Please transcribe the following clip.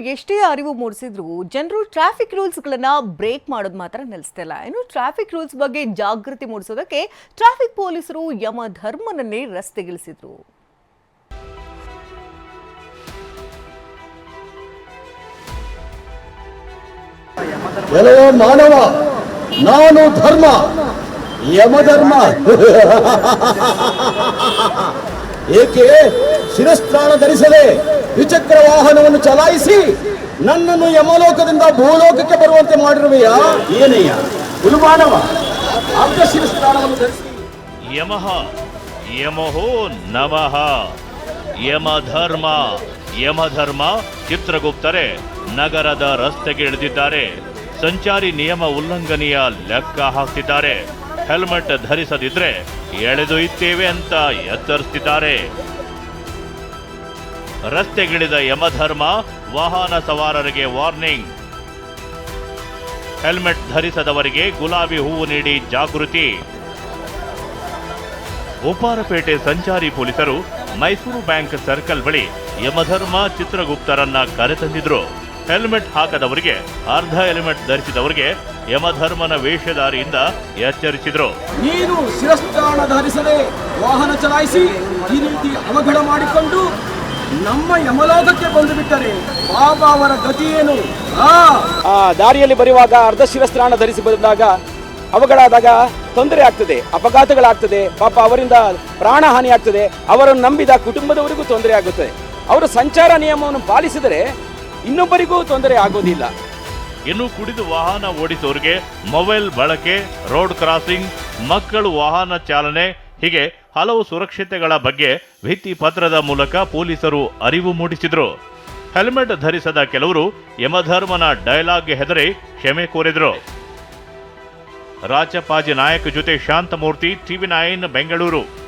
ಎಷ್ಟೇ ಅರಿವು ಮೂಡಿಸಿದ್ರು ಜನರು ಟ್ರಾಫಿಕ್ ರೂಲ್ಸ್ಗಳನ್ನ ಬ್ರೇಕ್ ಮಾಡೋದು ಮಾತ್ರ ನಿಲ್ಲಿಸ್ತಿಲ್ಲ ಇನ್ನು ಟ್ರಾಫಿಕ್ ರೂಲ್ಸ್ ಬಗ್ಗೆ ಜಾಗೃತಿ ಮೂಡಿಸೋದಕ್ಕೆ ಟ್ರಾಫಿಕ್ ಪೊಲೀಸರು ಯಮ ಧರ್ಮನನ್ನೇ ರಸ್ತೆಗಿಳಿಸಿದ್ರು. ಮಾನವ, ನಾನು ಧರ್ಮ ಯಮಧರ್ಮ ಏಕೆ ಶಿರಸ್ತ್ರಾಣ ಧರಿಸದೆ ದ್ವಿಚಕ್ರ ವಾಹನವನ್ನು ಚಲಾಯಿಸಿ ನನ್ನನ್ನು ಯಮಲೋಕದಿಂದ ಭೂಲೋಕಕ್ಕೆ ಬರುವಂತೆ ಮಾಡಿರುವೆಯಾ? ಏನಯ್ಯ ಕುಲುಮಾನವ ಅರ್ಧ ಶಿರಸ್ತ್ರಾಣವನ್ನು ಧರಿಸಿ. ಯಮಃ ಯಮಹೋ ನಮಃ. ಯಮಧರ್ಮ ಯಮಧರ್ಮ ಚಿತ್ರಗುಪ್ತರೆ, ನಗರದ ರಸ್ತೆಗೆ ಇಳಿದಿದ್ದಾರೆ. ಸಂಚಾರಿ ನಿಯಮ ಉಲ್ಲಂಘನೆಯ ಲೆಕ್ಕ ಹಾಕ್ತಿದ್ದಾರೆ. ಹೆಲ್ಮೆಟ್ ಧರಿಸದಿದ್ರೆ ಎಳೆದೊಯ್ತೇವೆ ಅಂತ ಎಚ್ಚರಿಸ್ತಿದ್ದಾರೆ. ರಸ್ತೆಗಿಳಿದ ಯಮಧರ್ಮ ವಾಹನ ಸವಾರರಿಗೆ ವಾರ್ನಿಂಗ್. ಹೆಲ್ಮೆಟ್ ಧರಿಸದವರಿಗೆ ಗುಲಾಬಿ ಹೂವು ನೀಡಿ ಜಾಗೃತಿ. ಉಪ್ಪಾರಪೇಟೆ ಸಂಚಾರಿ ಪೊಲೀಸರು ಮೈಸೂರು ಬ್ಯಾಂಕ್ ಸರ್ಕಲ್ ಬಳಿ ಯಮಧರ್ಮ ಚಿತ್ರಗುಪ್ತರನ್ನ ಕರೆತಂದಿದ್ರು. ಹೆಲ್ಮೆಟ್ ಹಾಕದವರಿಗೆ ಅರ್ಧ ಹೆಲ್ಮೆಟ್ ಧರಿಸಿದವರಿಗೆ ಯಮಧರ್ಮನ ವೇಷಧಾರಿಯಿಂದ ಎಚ್ಚರಿಸಿದ್ರು. ನೀನು ಶಿರಸ್ತ್ರಾಣ ಧರಿಸದೆ ವಾಹನ ಚಲಾಯಿಸಿ ಈ ರೀತಿ ಅವಘಡ ಮಾಡಿಕೊಂಡು ನಮ್ಮ ಯಮಲೋಕಕ್ಕೆ ಬಂದು ಬಿಟ್ಟರೆ ಬಾಬಾ ಅವರ ಗತಿ ಏನು? ಆ! ಆ ದಾರಿಯಲ್ಲಿ ಬರೆಯುವಾಗ ಅರ್ಧ ಶಿರಸ್ತ್ರಾಣ ಧರಿಸಿ ಬಂದಾಗ ಅವುಗಳಾದಾಗ ತೊಂದರೆ ಆಗ್ತದೆ ಅಪಘಾತಗಳಾಗ್ತದೆ ಪಾಪ ಅವರಿಂದ ಪ್ರಾಣಹಾನಿ ಆಗ್ತದೆ ಅವರನ್ನು ನಂಬಿದ ಕುಟುಂಬದವರಿಗೂ ತೊಂದರೆ ಆಗುತ್ತದೆ. ಅವರು ಸಂಚಾರ ನಿಯಮವನ್ನು ಪಾಲಿಸಿದರೆ ಇನ್ನೊಬ್ಬರಿಗೂ ತೊಂದರೆ ಆಗೋದಿಲ್ಲ. ಇನ್ನು ಕುಡಿದು ವಾಹನ ಓಡಿಸೋರಿಗೆ ಮೊಬೈಲ್ ಬಳಕೆ, ರೋಡ್ ಕ್ರಾಸಿಂಗ್, ಮಕ್ಕಳು ವಾಹನ ಚಾಲನೆ, ಹೀಗೆ ಹಲವು ಸುರಕ್ಷತೆಗಳ ಬಗ್ಗೆ ಭಿತ್ತಿ ಪತ್ರದ ಮೂಲಕ ಪೊಲೀಸರು ಅರಿವು ಮೂಡಿಸಿದ್ರು. ಹೆಲ್ಮೆಟ್ ಧರಿಸದ ಕೆಲವರು ಯಮಧರ್ಮನ ಡೈಲಾಗ್ಗೆ ಹೆದರಿ ಕ್ಷಮೆ ಕೋರಿದ್ರು. ರಾಜಪಾಜಿ ನಾಯಕ್ ಜೊತೆ ಶಾಂತಮೂರ್ತಿ ಟಿವಿ ನೈನ್, ಬೆಂಗಳೂರು.